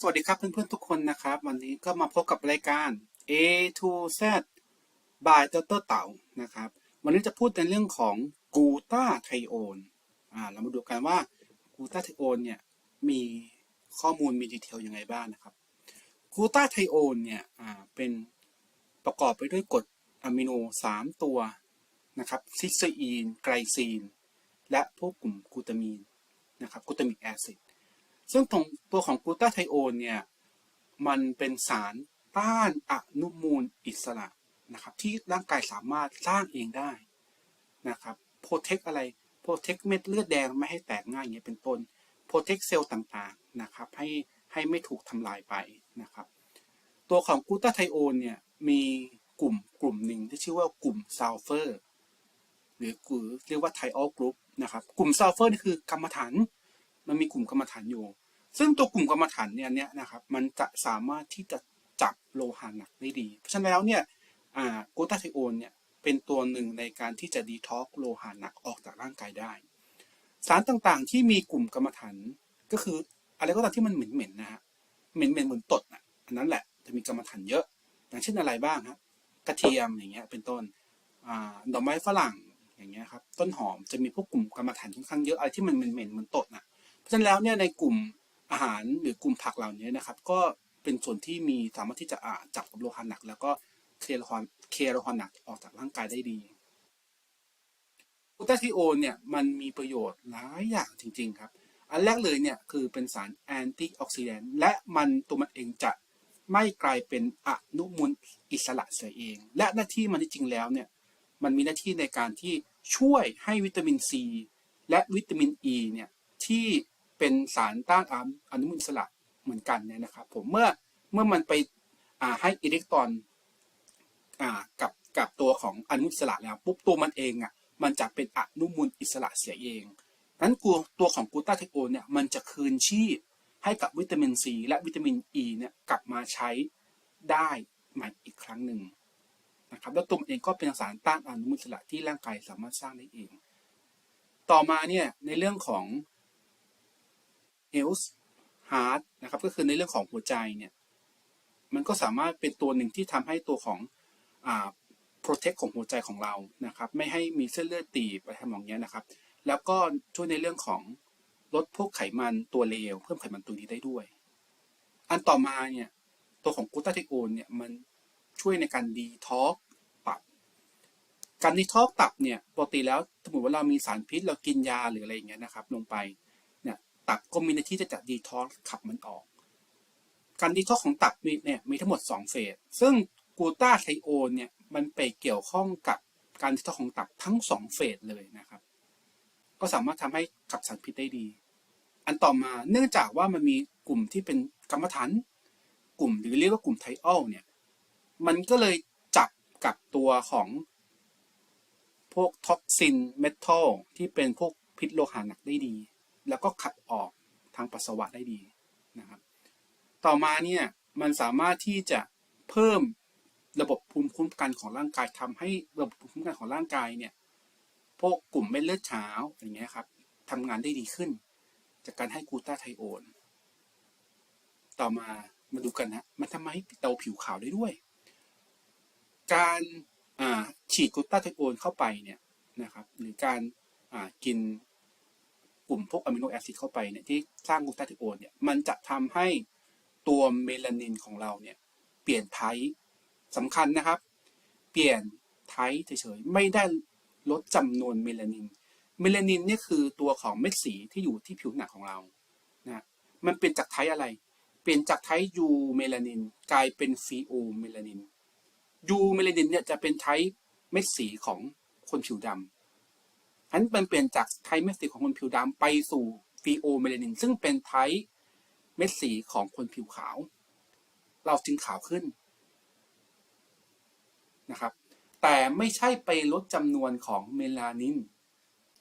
สวัสดีครับเพื่อนๆทุกคนนะครับ วันนี้ก็มาพบกับรายการ A to Z by ดรเต่านะครับ วันนี้จะพูดในเรื่องของกูตาไทโอนอ่าเรามาดูกันว่ากูตาไทโอนเนี่ยมีข้อมูลมีดีเทลยังไงบ้างนะครับกูตาไทโอนเนี่ยอ่าเป็นประกอบไปด้วยกรดอะมิโน 3 ตัวนะครับซิสเตอีนไกลซีน และพวกกลุ่มกูตามีนนะครับกูตามิกแอซิด ซึ่งตรงตัวของกลูตาไทโอนเนี่ย มันเป็นสารต้านอนุมูลอิสระนะครับที่ร่างกายสามารถสร้างเองได้นะครับโปรเทคอะไรโปรเทคเม็ดเลือดแดงไม่ให้แตกง่ายอย่างเงี้ยเป็นต้นโปรเทคเซลล์ต่างๆนะครับให้ให้ไม่ถูกทำลายไปนะครับ ตัวของกลูตาไทโอนเนี่ยมีกลุ่มกลุ่มหนึ่งที่ชื่อว่ากลุ่มซัลเฟอร์หรือกูเรียกว่าไทออลกรุ๊ปนะครับกลุ่มซัลเฟอร์นี่คือกรรมฐาน มันมีกลุ่มกรรมฐานอยู่ ซึ่งตัวกลุ่มกรรมฐานเนี่ยเนี่ยนะครับมันจะสามารถที่จะจับโลหะหนักได้ดี เพราะฉะนั้นแล้วเนี่ยอ่ากตาไทโอนเนี่ยเป็นตัวหนึ่งในการที่จะดีท็อกโลหะหนักออกจากร่างกายได้ สารต่างๆที่มีกลุ่มกรรมฐานก็คืออะไรก็ตามที่มันเหม็นๆนะฮะเหม็นๆเหมือนตดอะอันนั้นแหละจะมีกรรมฐานเยอะ อย่างเช่นอะไรบ้างฮะกระเทียมอย่างเงี้ยเป็นต้นอ่าดอกไม้ฝรั่งอย่างเงี้ยครับต้นหอมจะมีพวกกลุ่มกรรมฐานค่อนข้างเยอะอะไรที่มันเหม็นๆเหมือนตดน่ะเพราะ ฉะนั้นแล้วเนี่ยในกลุ่มอาหารหรือกลุ่มผักเหล่านี้นะครับ ก็เป็นส่วนที่มีสามารถที่จะจับกับโลหะหนัก แล้วก็เคลียร์โลหะเคลียร์โลหะหนักออกจากร่างกายได้ดีกลูตาธิโอนเนี่ยมันมีประโยชน์หลายอย่างจริง ๆ ครับ อันแรกเลยเนี่ยคือเป็นสารแอนตี้ออกซิแดนต์และมันตัวมันเองจะไม่กลายเป็นอนุมูลอิสระเสียเอง และหน้าที่มันจริงแล้วเนี่ยมันมีหน้าที่ในการที่ช่วยให้วิตามินซีและวิตามินอ e ีเนี่ยที่ เป็นสารต้านอนุมูลอิสระเหมือนกันเนี่ยนะครับผมเมื่อเมื่อมันไปให้อิเล็กตรอนกับกับตัวของอนุมูลอิสระแล้วปุ๊บตัวมันเองอะมันจะเป็นอนุมูลอิสระเสียเองนั้นตัวตัวของกูต้าไทโอนเนี่ยมันจะคืนชีพให้กับวิตามินซีและวิตามินอีเนี่ยกลับมาใช้ได้ใหม่อีกครั้งหนึ่งนะครับแล้วตัวมันเองก็เป็นสารต้านอนุมูลอิสระที่ร่างกายสามารถสร้างได้เอง ต่อมาเนี่ยในเรื่องของ health heart นะครับก็คือในเรื่องของหัวใจเนี่ยมันก็สามารถเป็นตัวหนึ่งที่ทำให้ตัวของอ่า protect ของหัวใจของเรานะครับไม่ให้มีเส้นเลือดตีบอะไรทำนองเนี้ยนะครับ แล้วก็ช่วยในเรื่องของลดพวกไขมันตัวเลวเพิ่มไขมันตัวดีได้ด้วย อันต่อมาเนี่ยตัวของกูตาไทโอนเนี่ยมันช่วยในการดีท็อกตับ การดีท็อกตับเนี่ยปกติแล้วสมมติว่าเรามีสารพิษเรากินยาหรืออะไรอย่างเงี้ยนะครับ ลงไป ตับก็มีหน้าที่จะจัดดีท็อกขับมันออก การดีท็อกของตับมีเนี่ยมีทั้งหมด 2 เฟส ซึ่งกูต้าไทโอนเนี่ยมันไปเกี่ยวข้องกับการดีท็อกของตับทั้ง 2 เฟสเลยนะครับ ก็สามารถทำให้ขับสารพิษได้ดี อันต่อมาเนื่องจากว่ามันมีกลุ่มที่เป็นกรรมฐานกลุ่มหรือเรียกว่ากลุ่มไทออลเนี่ย มันก็เลยจับกับตัวของพวกท็อกซินเมทัลที่เป็นพวกพิษโลหะหนักได้ดี แล้วก็ขับออกทางปัสสาวะได้ดีนะครับ ต่อมาเนี่ยมันสามารถที่จะเพิ่มระบบภูมิคุ้มกันของร่างกายทำให้ระบบภูมิคุ้มกันของร่างกายเนี่ยพวกกลุ่มเม็ดเลือดขาวอย่างเงี้ยครับทำงานได้ดีขึ้น จากการให้กูต้าไทโอนต่อมามาดูกันนะมันทำให้เราผิวขาวได้ด้วย การฉีดกูต้าไทโอนเข้าไปเนี่ยนะครับ หรือการกิน กลุ่มพวกอะมิโนแอซิดเข้าไปเนี่ยที่สร้างกลูตาไทโอนเนี่ยมันจะทำให้ตัวเมลานินของเราเนี่ยเปลี่ยนไทป์สำคัญนะครับ เปลี่ยนไทป์เฉยๆไม่ได้ลดจำนวนเมลานิน เมลานินนี่คือตัวของเม็ดสีที่อยู่ที่ผิวหนังของเรานะมันเป็นจากไทป์อะไร เปลี่ยนจากไทป์ยูเมลานินกลายเป็นฟีโอเมลานินยูเมลานินเนี่ยจะเป็นไทป์เม็ดสีของคนผิวดำ อันมันเปลี่ยนจากไทป์เม็ดสีของคนผิวดำไปสู่ฟีโอเมลานินซึ่งเป็นไทป์เม็ดสีของคนผิวขาว เราจึงขาวขึ้นนะครับ แต่ไม่ใช่ไปลดจำนวนของเมลานิน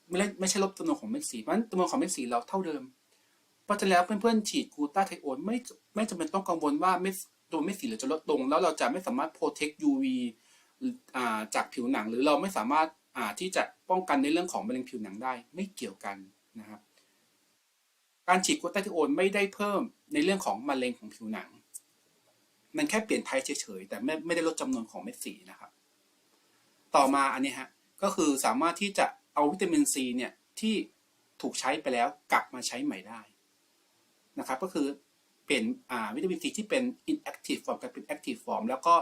ไม่ไม่ใช่ลดจำนวนของเม็ดสีเพราะฉะนั้นจำนวนของเม็ดสีเราเท่าเดิม เพราะฉะนั้นแล้วเพื่อนๆฉีดกูต้าไทโอนไม่ไม่จำเป็นต้องกังวลว่าเม็ดตัวเม็ดสีเราจะลดลง แล้วเราจะไม่สามารถโปรเทค UV จากผิวหนัง หรือเราไม่สามารถ ที่จะป้องกันในเรื่องของมะเร็งผิวหนังได้ไม่เกี่ยวกันนะครับ การฉีดกลูตาไทโอนไม่ได้เพิ่มในเรื่องของมะเร็งของผิวหนัง มันแค่เปลี่ยนไทป์เฉยๆแต่ไม่ไม่ได้ลดจำนวนของเม็ดสีนะครับ ต่อมาอันนี้ฮะก็คือสามารถที่จะเอาวิตามินซีเนี่ยที่ถูกใช้ไปแล้วกลับมาใช้ใหม่ได้นะครับก็คือเปลี่ยนวิตามินซีที่เป็น inactive form กลายเป็น active form แล้วก็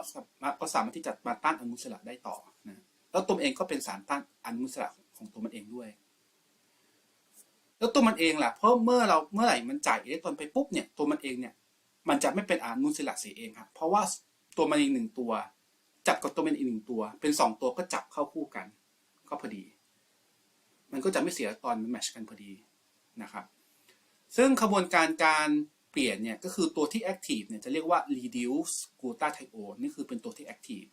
มารถก็สามารถที่จะมาต้านอนุมูลอิสระได้ต่อนะ แล้วตัวมันเองก็เป็นสารต้านอนุมูลอิสระของตัวมันเองด้วย แล้วตัวมันเองล่ะเพราะเมื่อเราเมื่อไหร่มันจ่ายอิเล็กตรอนไปปุ๊บเนี่ยตัวมันเองเนี่ยมันจะไม่เป็นอนุมูลอิสระเสียเองครับเพราะว่าตัวมันเองหนึ่งตัว จับกับตัวมันอีกหนึ่งตัว เป็นสองตัวก็จับเข้าคู่กัน ก็พอดี มันก็จะไม่เสียตอนมันแมชกันพอดีนะครับซึ่งขบวนการการเปลี่ยนเนี่ยก็คือตัวที่ active เนี่ยจะเรียกว่า reduce glutathione นี่คือเป็นตัวที่ active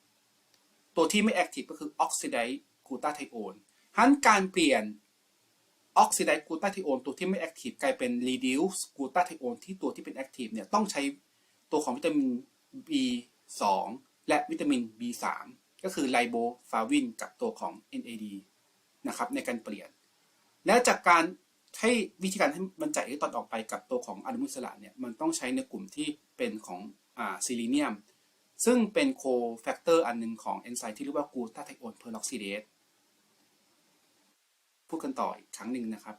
ตัวที่ไม่ active ก็คือ oxidize glutathione ฉะนั้นการเปลี่ยน oxidize glutathione ตัวที่ไม่ active กลายเป็น reduce glutathione ที่ตัวที่เป็น active เนี่ยต้องใช้ตัวของวิตามิน B2 และวิตามิน B3 ก็คือไลโบฟาวินกับตัวของ NAD นะครับในการเปลี่ยน และจากการให้วิธีการให้มันจ่ายอิเล็กตรอนออกไปกับตัวของอนุมูลอิสระเนี่ยมันต้องใช้ในกลุ่มที่เป็นของอ่าซิลิเนียม ซึ่งเป็นโคแฟกเตอร์อันหนึ่งของเอนไซม์ที่เรียกว่ากูตาไทโอนเพอร์ล็อกซิเดสพูดกันต่ออีกครั้งหนึ่งนะครับ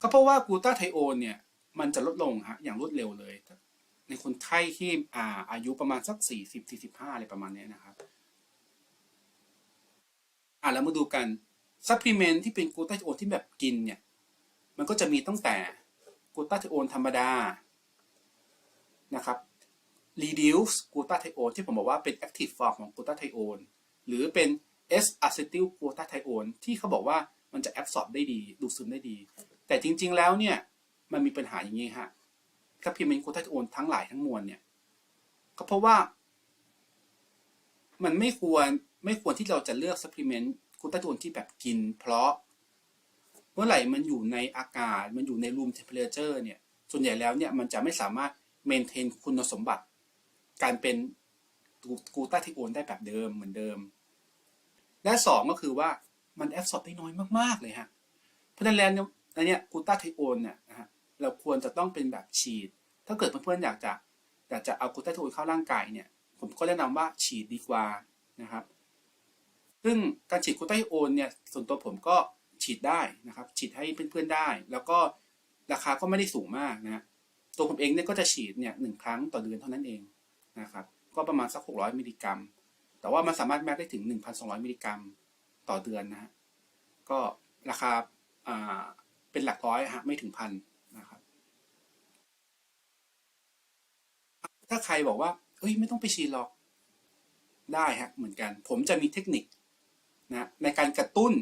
ก็เพราะว่ากูตาไทโอนเนี่ย มันจะลดลงฮะอย่างรวดเร็วเลย ในคนไข้ที่อาอายุประมาณสัก 40 45 อะไรประมาณนี้นะครับ อะแล้วมาดูกันซัพพลีเมนต์ที่เป็นกูตาไทโอนที่แบบกินเนี่ย มันก็จะมีตั้งแต่กูตาไทโอนธรรมดานะครับ reduce กลูตาไทโอนที่ผมบอกว่าเป็น active form ของกลูตาไทโอนหรือเป็น S acetyl g l u t a t h i o n e ที่เขาบอกว่ามันจะ absorb ได้ดี ดูดซึมได้ดี แต่จริง ๆ แล้วเนี่ย มันมีปัญหาอย่างนี้ฮะซัพพลีเมนต์กลูตาไทโอนทั้งหลายทั้งมวลเนี่ยก็เพราะว่า มันไม่ควรไม่ควรที่เราจะเลือกซัพพลีเมนต์กลูตาไทโอนที่แบบกิน เพราะเมื่อไหร่มันอยู่ในอากาศ มันอยู่ใน room temperature เนี่ย ส่วนใหญ่แล้วเนี่ยมันจะไม่สามารถ maintain คุณสมบัติ การเป็นกูตาไทโอนได้แบบเดิมเหมือนเดิม และสองก็คือว่ามันแอบสอบได้น้อยมากๆเลยฮะ เพราะฉะนั้นแล้วเนี่ยกูตาไทโอนเนี่ยนะฮะเราควรจะต้องเป็นแบบฉีด ถ้าเกิดเพื่อนๆอยากจะอยากจะเอากูตาไทโอนเข้าร่างกายเนี่ย ผมก็แนะนำว่าฉีดดีกว่านะครับ ซึ่งการฉีดกูตาไทโอนเนี่ยส่วนตัวผมก็ฉีดได้นะครับ ฉีดให้เพื่อนๆได้ แล้วก็ราคาก็ไม่ได้สูงมากนะตัวผมเองเนี่ยก็จะฉีดเนี่ยหนึ่งครั้งต่อเดือนเท่านั้นเอง นะครับก็ประมาณสัก 600 มิลลิกรัม แต่ว่ามันสามารถแม็กได้ถึง 1,200 มิลลิกรัมต่อเดือนนะฮะก็ราคาเป็นหลักร้อยฮะไม่ถึงพันนะครับถ้าใครบอกว่าเฮ้ยไม่ต้องไปฉีดหรอกได้ฮะเหมือนกัน ผมจะมีเทคนิคนะในการกระตุ้น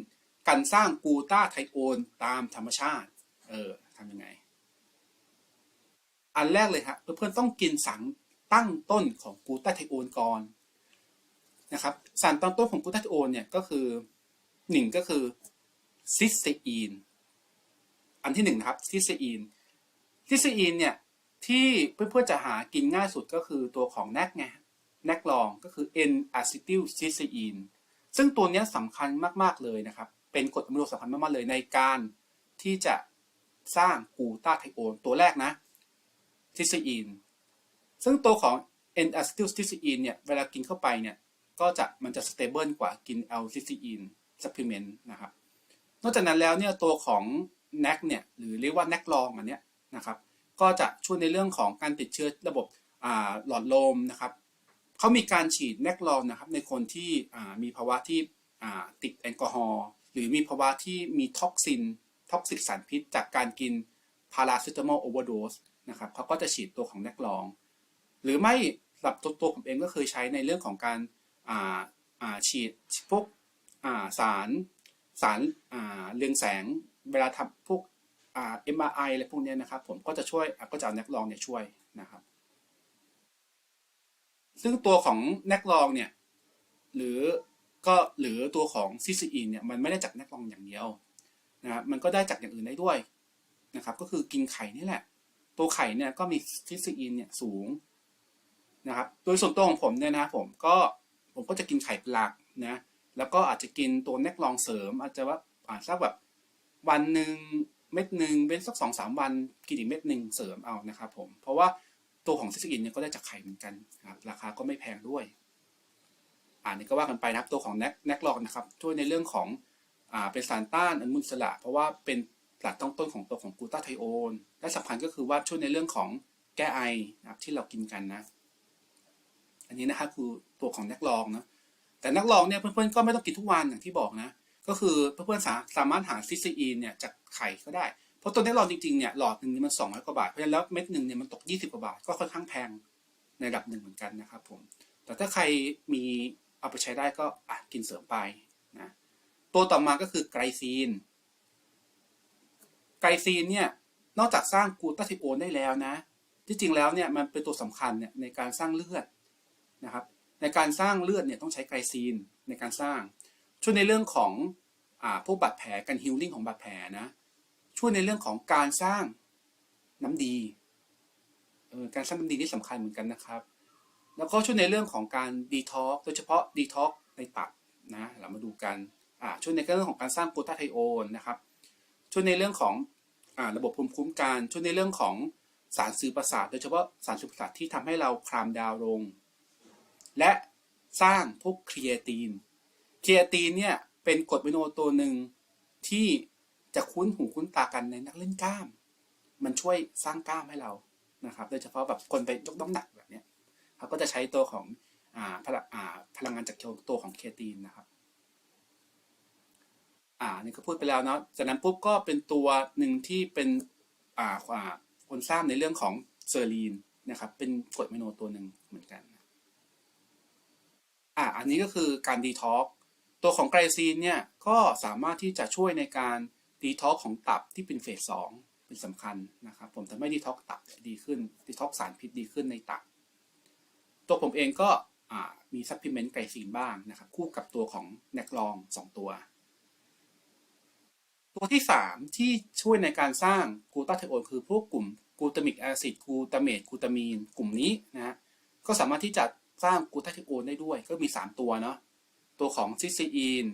การสร้างกูต้าไทโอนตามธรรมชาติ เออทำยังไง อันแรกเลยฮะเพื่อนๆต้องกินสาร ตั้งต้นของกูตาไทโอนก่อนนะครับสารตั้งต้นของกูตาไทโอนเนี่ยก็คือหนึ่งก็คือซิสเตอีนอันที่หนึ่งนะครับซิสเตอีนซิสเตอีนเนี่ยที่เพื่อนๆจะหากินง่ายสุดก็คือตัวของแนกไงแนกลองก็คือ N acetyl cysteine ซึ่งตัวนี้สำคัญมากๆเลยนะครับ เป็นกรดอะมิโนสำคัญมากๆเลยในการที่จะสร้างกูตาไทโอนตัวแรกนะซิสเตอีน ซึ่งตัวของ N acetyl c y s t e i n เนี่ยเวลากินเข้าไปเนี่ยก็จะมันจะสเตเบิลกว่ากิน L c y s t e i n supplement นะครับ นอกจากนั้นแล้วเนี่ยตัวของ NAC เนี่ยหรือเรียกว่า NAC ลองอันเนี้ยนะครับก็จะช่วยในเรื่องของการติดเชื้อระบบหลอดลมนะครับเขามีการฉีดแนกลองนะครับในคนที่มีภาวะที่ติดแอลกอฮอล์หรือมีภาวะที่มีท็อกซินท็อกซิกสารพิษ จากการกินพาราเซตามอลโอเวอร์โดสนะครับเขาก็จะฉีดตัวของแนกลอง หรือไม่สำหรับตัวตัวผมเองก็เคยใช้ในเรื่องของการฉีดพวกสารสารเรืองแสงเวลาทำพวกเอ็มไออะไรพวกนี้นะครับ ผมก็จะช่วยก็จะเอาแนกลองเนี่ยช่วยนะครับ ซึ่งตัวของแนกลองเนี่ยหรือก็หรือตัวของซิสอีนเนี่ยมันไม่ได้จากแนกลองอย่างเดียวนะครับมันก็ได้จากอย่างอื่นได้ด้วยนะครับ ก็คือกินไข่นี่แหละ ตัวไข่เนี่ยก็มีซิสอีนเนี่ยสูง นะครับ โดยส่วนตัวของผมเนี่ยนะครับผมก็ผมก็จะกินไข่เป็นหลักนะ แล้วก็อาจจะกินตัวแนกลองเสริม อาจจะว่าอาจจะแบบวันหนึ่งเม็ดหนึ่งเป็นสักสองสามวันกินอีกเม็ดหนึ่งเสริมเอานะครับผม เพราะว่าตัวของซิสกินเนี่ยก็ได้จากไข่เหมือนกันครับราคาก็ไม่แพงด้วย อ่านี่ก็ว่ากันไปนะครับตัวของแนกแนกลอกนะครับ ช่วยในเรื่องของอ่าเป็นสารต้านอนุมูลอิสระ เพราะว่าเป็นหลักต้องต้นของตัวของกูตาไทโอนและสำคัญก็คือว่าช่วยในเรื่องของแก้ไอนะครับที่เรากินกันนะ อันนี้นะครับคือตัวของแนกลองนะแต่นักลองเนี่ยเพื่อนๆก็ไม่ต้องกินทุกวันอย่างที่บอกนะ ก็คือเพื่อนๆสาสามารถหาซิสซีอีนเนี่ยจากไข่ก็ได้ เพราะตัวแนกลองจริงๆเนี่ยหลอดหนึ่งนี่มัน200กว่าบาทเพราะฉะนั้นแล้วเม็ดหนึ่งเนี่ยมันตก20กว่าบาทก็ค่อนข้างแพงในระดับหนึ่งเหมือนกันนะครับผมแต่ถ้าใครมีเอาไปใช้ได้ก็อะกินเสริมไปนะตัวต่อมาก็คือไกลซีน ไกลซีนเนี่ยนอกจากสร้างกูตาไทโอนได้แล้วนะ ที่จริงแล้วเนี่ยมันเป็นตัวสำคัญเนี่ยในการสร้างเลือด นะครับ ในการสร้างเลือดเนี่ยต้องใช้ไกลซีนในการสร้าง ช่วยในเรื่องของอพวกบาดแผลการฮิลลิ่งของบาดแผลนะช่วยในเรื่องของการสร้างน้ำดีเออการสร้างน้ำดีที่สำคัญเหมือนกันนะครับ แล้วก็ช่วยในเรื่องของการดีท็อกโดยเฉพาะดีท็อกในตับนะ เรามาดูกันอ่าช่วยในเรื่องของการสร้างโกลตาไทโอนนะครับช่วยในเรื่องของอ่าระบบภูมิคุ้มกันช่วยในเรื่องของสารสื่อประสาท โดยเฉพาะสารสื่อประสาทที่ทำให้เราคลามดาวลง และสร้างพวกครีเอตินครีเอตินเนี่ยเป็นกรดอะมิโนตัวหนึ่งที่จะคุ้นหูคุ้นตากันในนักเล่นกล้าม มันช่วยสร้างกล้ามให้เรานะครับ โดยเฉพาะแบบคนไปยกน้ำหนักแบบเนี้ยเขาก็จะใช้ตัวของอพลังอ่าพลังงานจากตัวของเคตีนนะครับ อ่านี่ก็พูดไปแล้วเนาะจากนั้นปุ๊บก็เป็นตัวหนึ่งที่เป็นอ่าคนสร้างในเรื่องของเซอร์ลีนนะครับ เป็นกรดอะมิโนตัวหนึ่งเหมือนกัน อ่าอันนี้ก็คือการดีท็อกตัวของไกลซีนเนี่ยก็สามารถที่จะช่วยในการดีท็อกของตับที่เป็นเฟสสองเป็นสำคัญนะครับผมทำให้ดีท็อกตับดีขึ้นดีท็อกสารพิษดีขึ้นในตับ ตัวผมเองก็อ่ามีซัพพลีเมนต์ไกลซีนบ้างนะครับคู่กับตัวของแนกลองสองตัว ตัวที่ 3 ที่ช่วยในการสร้างกูตาไทโอนคือพวกกลุ่มกูตามิกแอซิดกูตาเมตกูตามีน กลุ่มนี้นะฮะก็สามารถที่จะ สร้างกูตาไทโอนได้ด้วยก็มี 3 ตัวเนาะตัวของซิซีน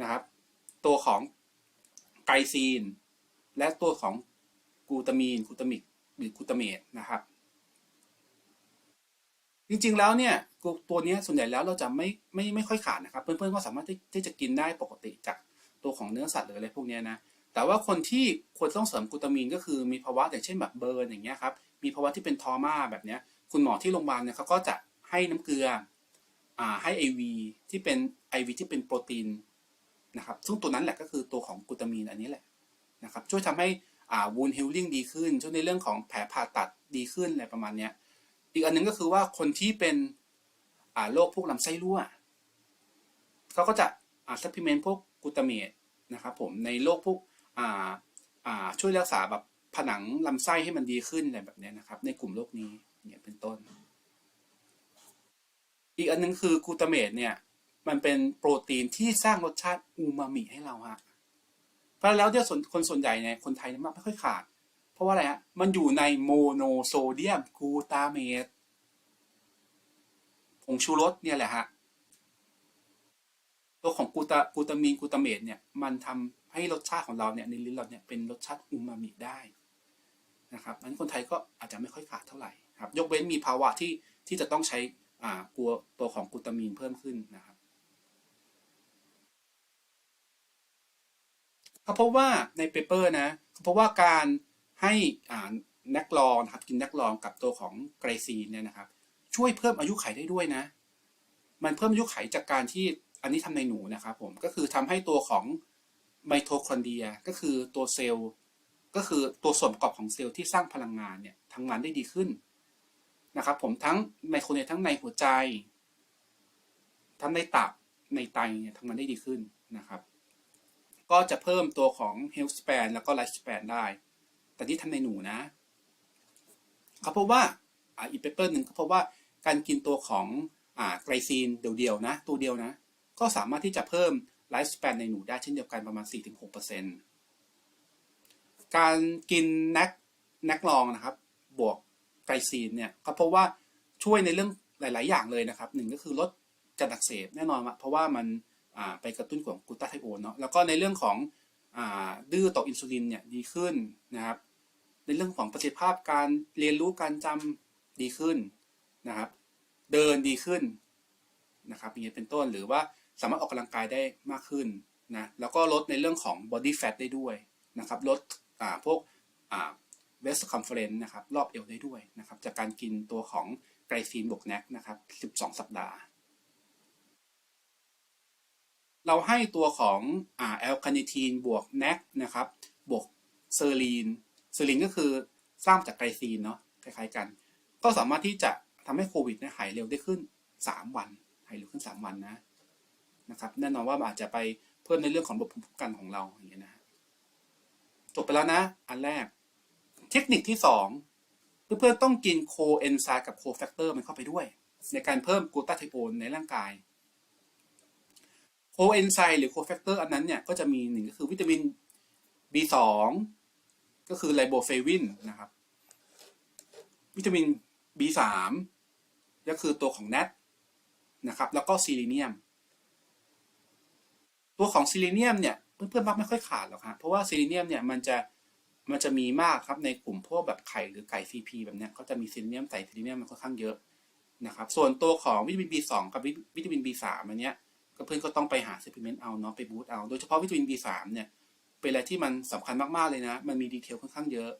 นะครับ ตัวของไกซีน และตัวของกูตามีนกูตามิกหรือกูตาเมตนะครับ จริงๆแล้วเนี่ยตัวนี้ส่วนใหญ่แล้วเราจะไม่ไม่ไม่ค่อยขาดนะครับ เพื่อนๆก็สามารถที่ทจะกินได้ปกติจากตัวของเนื้อสัตว์หรืออะไรพวกนี้นะแต่ว่าคนที่ควรต้องเสริมกูตามีนก็คือมีภาวะอย่างเช่นแบบเบิร์นอย่างเงี้ยครับมีภาวะที่เป็นทอมาแบบเนี้ย คุณหมอที่โรงพยาบาลเนี่ยเขาก็จะให้น้ำเกลืออ่าให้ไอวีที่เป็นไอวีที่เป็นโปรตีนนะครับซึ่งตัวนั้นแหละก็คือตัวของกูตามีนอันนี้แหละนะครับช่วยทำให้อ่าวูนฮิลลิ่งดีขึ้น ช่วยในเรื่องของแผลผ่าตัดดีขึ้นอะไรประมาณเนี้ยอีกอันหนึงก็คือว่าคนที่เป็นอ่าโรคพวกลำไส้รั่วเขาก็จะอ่าซัพพลีเมนต์พวกกูตาเมตนะครับผมในโรคพวกอ่าอ่าช่วยรักษาแบบผนังลำไส้ให้มันดีขึ้นอะไรแบบนี้นะครับ ในกลุ่มโรคนี้ เนี่ยเป็นต้น อีกอันหนึงคือกูตาเมตเนี่ย มันเป็นโปรตีนที่สร้างรสชาติอูมามิให้เราฮะเพราะแล้วเนี่ยส่วนคนส่วนใหญ่เนี่ยคนไทยเนี่ยไม่ค่อยขาด เพราะว่าอะไรฮะมันอยู่ในโมโนโซเดียมกูตาเมตผงชูรสเนี่ยแหละฮะตัวของกูตากูตามีนกูตาเมตเนี่ยมันทำให้รสชาติของเราเนี่ยในลิ้นเราเนี่ยเป็นรสชาติอูมามิได้นะครับนั้นคนไทยก็อาจจะไม่ค่อยขาดเท่าไหร่ ครับยกเว้นมีภาวะที่ที่จะต้องใช้อ่ากลัวตัวของกูตามีนเพิ่มขึ้นนะครับเขาพบว่าในเปเปอร์นะเขาพบว่าการให้นักลองนะครับกินนักลองกับตัวของไกรซีนเนี่ยนะครับ ช่วยเพิ่มอายุไขได้ด้วยนะ มันเพิ่มอายุไขจากการที่อันนี้ทำในหนูนะครับผมก็คือทำให้ตัวของไมโทคอนเดรียก็คือตัวเซลล์ก็คือตัวส่วนประกอบของเซลล์ที่สร้างพลังงานเนี่ยทำงานได้ดีขึ้น นะครับผมทั้งไมโครเนียทั้งในหัวใจ ทั้งในตับในไตเนี่ยทำงานได้ดีขึ้นนะครับ ก็จะเพิ่มตัวของ health span แล้วก็ life span ได้ แต่ที่ทำในหนูนะเขาพบว่าอ่าอีกเปเปอร์หนึ่งเขาพบว่าการกินตัวของอไกลซีนเดียวๆนะ ตัวเดียวนะ ก็สามารถที่จะเพิ่มไลฟ์สเปนในหนูได้เช่นเดียวกันประมาณ 4-6%การกินแนกแนกลองนะครับ บวก ไกลซีนเนี่ยเขาพบว่าช่วยในเรื่องหลาย ๆ อย่างเลยนะครับหนึ่งก็คือลดการอักเสบแน่นอนเพราะว่ามันไปกระตุ้นของกูตาไทโอนเนาะแล้วก็ในเรื่องของอดื้อต่ออินซูลินเนี่ยดีขึ้นนะครับ ในเรื่องของประสิทธิภาพการเรียนรู้การจำดีขึ้นนะครับ เดินดีขึ้นนะครับอย่างนี้เป็นต้นหรือว่าสามารถออกกำลังกายได้มากขึ้นนะแล้วก็ลดในเรื่องของ body fat ได้ด้วยนะครับลดพวก waist circumference นะครับรอบเอวได้ด้วยนะครับจากการกินตัวของไกลซีนบวกแนกนะครับ 12 สัปดาห์ เราให้ตัวของอ่าแอลคาเนทีนบวกแนกนะครับบวกเซอร์ลีนเซอร์ลีนก็คือสร้างจากไกลซีนเนาะคล้ายๆกัน ก็สามารถที่จะทำให้โควิดเนี่ยหายเร็วได้ขึ้น 3 วัน หายเร็วขึ้น 3 วันนะนะครับแน่นอนว่าอาจจะไปเพิ่มในเรื่องของระบบภูมิคุ้มกันของเราอย่างเงี้ยนะจบไปแล้วนะ อันแรก เทคนิคที่2เพื่อนๆต้องกินโคเอนไซม์กับโคแฟกเตอร์มันเข้าไปด้วย ในการเพิ่มกลูตาไทโอนในร่างกายโคเอนไซม์หรือโคแฟกเตอร์อันนั้นเนี่ยก็จะมีหนึ่งก็คือวิตามิน B2 ก็คือไลโบเฟวินนะครับ วิตามิน B3 ก็คือตัวของแนทนะครับ แล้วก็ซีเลเนียม ตัวของซีเลเนียมเนี่ยเพื่อนๆมักไม่ค่อยขาดหรอกครับเพราะว่าซีเลเนียมเนี่ยมันจะ มันจะมีมากครับในกลุ่มพวกแบบไข่หรือไก่ CP แบบเนี้ยก็จะมีซีเลเนียมใส่ซีเลเนียมมันค่อนข้างเยอะนะครับส่วนตัวของวิตามิน B2 กับวิตามิน B3 อันเนี้ยก็เพื่อนก็ต้องไปหาซัพพลีเมนต์เอาเนาะไปบูตเอา โดยเฉพาะวิตามิน B3 เนี่ยเป็นอะไรที่มันสำคัญมากๆเลยนะ มันมีดีเทลค่อนข้างเยอะ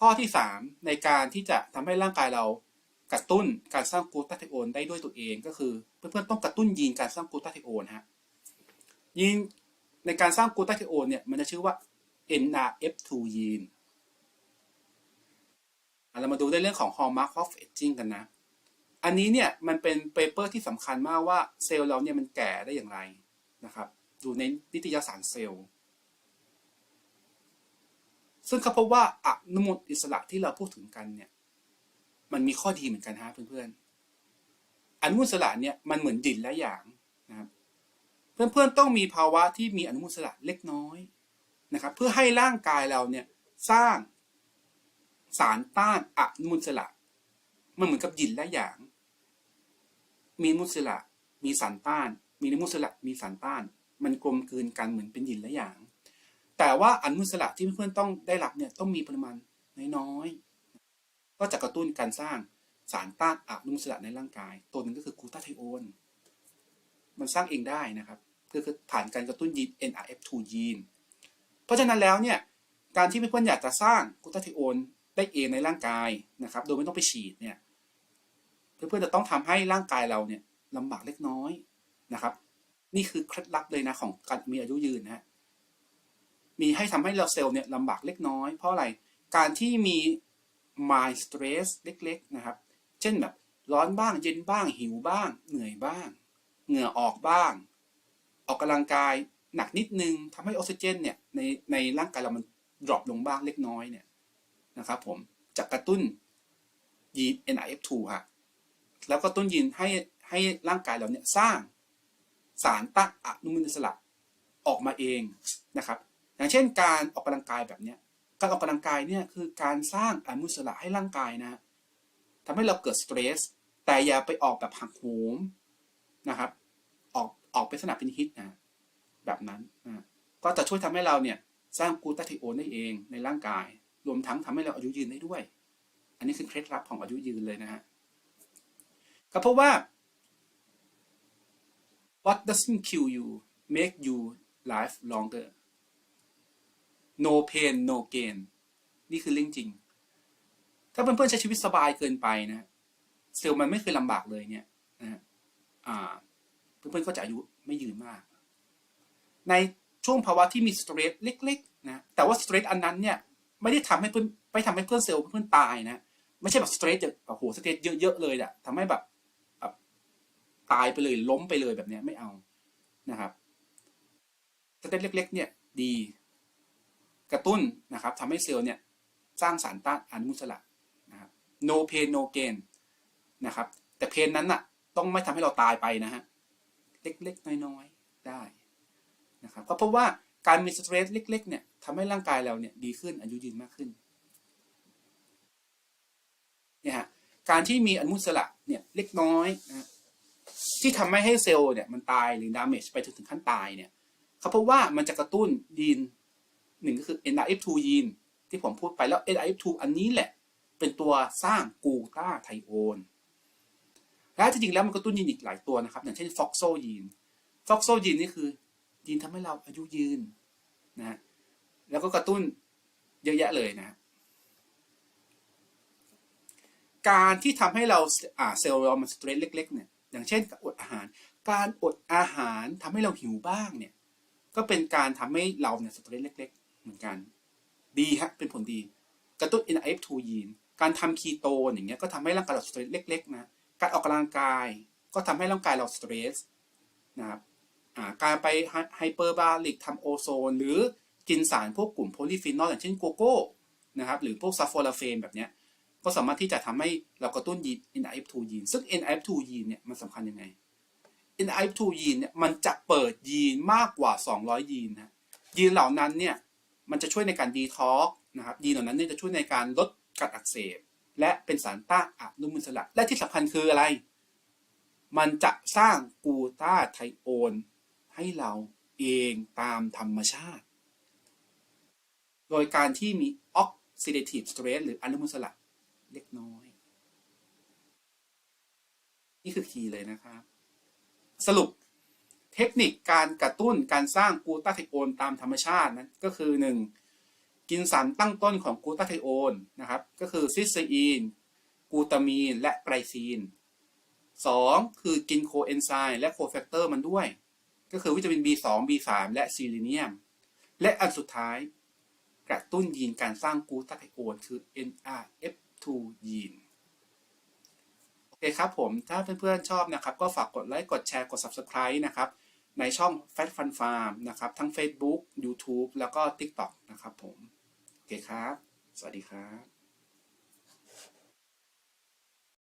ข้อที่ 3 ในการที่จะทำให้ร่างกายเรากระตุ้นการสร้างกลูตาไทโอนได้ด้วยตัวเองก็คือ เพื่อนๆต้องกระตุ้นยีนการสร้างกลูตาไทโอนฮะยีน ในการสร้างกลูตาไทโอนเนี่ยมันจะชื่อว่า NRF2 ยีนเรามาดูในเรื่องของ hallmark of aging กันนะ อันนี้เนี่ยมันเป็นเปเปอร์ที่สำคัญมากว่าเซลล์เราเนี่ยมันแก่ได้อย่างไรนะครับ ดูในนิตยสารเซลล์ ซึ่งเขาพบว่าอนุมูลอิสระที่เราพูดถึงกันเนี่ย มันมีข้อดีเหมือนกันฮะเพื่อนๆ อนุมูลอิสระเนี่ยมันเหมือนดินและหยางนะครับ เพื่อนๆต้องมีภาวะที่มีอนุมูลอิสระเล็กน้อยนะครับเพื่อให้ร่างกายเราเนี่ยสร้างสารต้านอนุมูลอิสระมันเหมือนกับดินและหยาง มีอนุมูลสระมีสารต้าน มีอนุมูลสระมีสารต้าน มันกลมกลืนกันเหมือนเป็นดินและหยาง แต่ว่าอนุมูลอิสระที่เพื่อนๆต้องได้รับเนี่ยต้องมีปริมาณน้อยๆก็จะกระตุ้นการสร้างสารต้านอนุมูลอิสระในร่างกาย ตัวหนึ่งก็คือกูตาไทโอน มันสร้างเองได้นะครับก็คือผ่านการกระตุ้นยีน NRF2 ยีน เพราะฉะนั้นแล้วเนี่ยการที่เพื่อนๆอยากจะสร้างกลูตาไทโอนได้เองในร่างกายนะครับ โดยไม่ต้องไปฉีดเนี่ยเพื่อนๆจะต้องทำให้ร่างกายเราเนี่ยลำบากเล็กน้อยนะครับ นี่คือเคล็ดลับเลยนะของการมีอายุยืนนะฮะมีให้ทำให้เราเซลล์เนี่ยลำบากเล็กน้อย เพราะอะไรการที่มี mind stress เล็กๆนะครับ เช่นแบบร้อนบ้างเย็นบ้างหิวบ้าง เหนื่อยบ้าง เหงื่อออกบ้าง ออกกำลังกายหนักนิดนึงทำให้ออกซิเจนเนี่ยในในร่างกายเรามันดรอปลงบ้างเล็กน้อยเนี่ยนะครับผมจะกระตุ้นยีน NRF2 ฮะแล้วก็ต้นยีนให้ให้ร่างกายเราเนี่ยสร้างสารต้านอนุมูลอิสระออกมาเองนะครับ อย่างเช่นการออกกำลังกายแบบเนี้ยการออกกำลังกายเนี่ยคือการสร้างอนุมูลอิสระให้ร่างกายนะทำให้เราเกิดสเตรสแต่อย่าไปออกแบบหักโหม นะครับ ออกออกเป็นสนามเป็นฮิตนะแบบนั้นนะก็จะช่วยทำให้เราเนี่ยสร้างกูตาไทโอนได้เองในร่างกาย รวมทั้งทำให้เราอายุยืนได้ด้วย อันนี้คือเคล็ดลับของอายุยืนเลยนะฮะก็เพราะว่า what doesn't kill you make you live longer no pain no gain นี่คือเรื่องจริง ถ้าเพื่อนๆใช้ชีวิตสบายเกินไปนะเซลล์มันไม่เคยลำบากเลยเนี่ย เพื่อนๆก็จะอายุไม่ยืนมาก ในช่วงภาวะที่มีสเตรสเล็กๆนะแต่ว่าสเตรสอันนั้นเนี่ยไม่ได้ทำให้เพื่อนไม่ทำให้เพื่อนเซลล์เพื่อนตายนะไม่ใช่แบบสเตรสจะโอ้โหสเตรสเยอะๆเลยอะทำให้แบบแบบตายไปเลยล้มไปเลยแบบเนี้ยไม่เอานะครับสเตรสเล็ก ๆ เนี่ยดีกระตุ้นนะครับทำให้เซลล์เนี่ยสร้างสารต้านอนุมูลอิสระนะครับ no pain no gain นะครับแต่เพนนั้นน่ะ ต้องไม่ทำให้เราตายไปนะฮะ เล็กๆ น้อยๆ ได้นะครับก็เพราะว่าการมีสเตรสเล็ก ๆ เนี่ยทำให้ร่างกายเราเนี่ยดีขึ้นอายุยืนมากขึ้นเนี่ยฮะการที่มีอนุมูลสระเนี่ยเล็กน้อยนะที่ทำให้ให้เซลล์เนี่ยมันตายหรือ damage ไปจนถึงขั้นตายเนี่ยเขาพบว่ามันจะกระตุ้นยีนหนึ่งก็คือ NRF2 ยีนที่ผมพูดไปแล้ว NRF2 อันนี้แหละ เป็นตัวสร้างกูตาไทโอน และจริงๆแล้วมันกระตุ้นยีนอีกหลายตัวนะครับ อย่างเช่นฟ็อกโซยีนฟ็อกโซยีนนี่คือยีนทำให้เราอายุยืนนะฮะแล้วก็กระตุ้นเยอะแยะเลยนะ การที่ทำให้เราอ่าเซลล์เรามันสเตรสเล็ก ๆ เนี่ย อย่างเช่นอดอาหาร การอดอาหารทำให้เราหิวบ้างเนี่ย ก็เป็นการทำให้เราเนี่ยสเตรสเล็ก ๆ เหมือนกัน ดีฮะเป็นผลดี กระตุ้น NF2 ยีนการทำคีโตอย่างเงี้ยก็ทำให้ร่างกายเราสเตรสเล็ก ๆ นะ การออกกำลังกายก็ทำให้ร่างกายเราสเตรสนะครับการไปไฮเปอร์บาริกทำโอโซน หรือกินสารพวกกลุ่มโพลีฟีนอลอย่างเช่นโกโก้นะครับหรือพวกซัฟโฟลาเฟนแบบเนี้ยก็สามารถที่จะทำให้เรากระตุ้นยีน NF2 ยีนซึ่ง NF2 ยีนเนี่ยมันสำคัญยังไง NF2 ยีนเนี่ยมันจะเปิดยีนมากกว่า 200 ยีนนะยีนเหล่านั้นเนี่ยมันจะช่วยในการดีท็อกนะครับยีนเหล่านั้นเนี่ยจะช่วยในการลดการอักเสบ และเป็นสารต้านอนุมูลอิสระและที่สำคัญคืออะไร มันจะสร้างกูตาไทโอนให้เราเองตามธรรมชาติ โดยการที่มีออกซิเดทีฟสเตรสหรืออนุมูลอิสระเล็กน้อย นี่คือคีย์เลยนะครับ สรุปเทคนิคการกระตุ้นการสร้างกูตาไทโอนตามธรรมชาตินั้นก็คือ 1. กินสารตั้งต้นของกูตาไทโอนนะครับ ก็คือซิสเซอีน กูตามีน และไกลซีน 2. คือกินโคเอนไซม์และโคแฟกเตอร์มันด้วย ก็คือวิตามิน B2 B3 และซีลิเนียม และอันสุดท้าย กระตุ้นยีนการสร้างกูตาไทโอนคือ NRF2 ยีนโอเคครับผมถ้าเพื่อนๆชอบนะครับก็ฝากกดไลค์กดแชร์กด Subscribe นะครับในช่อง Fat Fun Farm นะครับทั้ง Facebook YouTube แล้วก็ TikTok นะครับผม เคครับ สวัสดีครับ